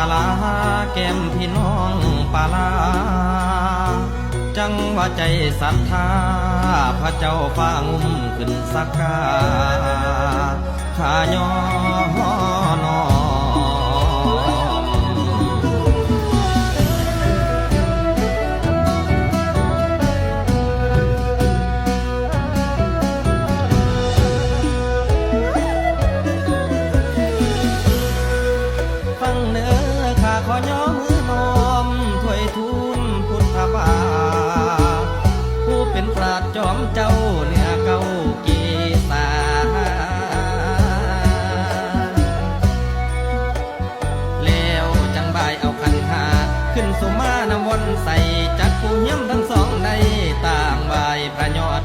าลาแก้มพี่น้องปาลา จังว่าใจศรัทธา พระเจ้าฟ้างุ่มขึ้นสักกาข้ายอ ขอยอมมือนอมถวยทุนพุทธบาทผู้เป็นปราดจอมเจ้าเนื้อเก่ากีสาแล้วจังบายเอาคันหาขึ้นสุมานวนใส่จักผู้เยี่ยมทั้งสองในต่างบายพระยอด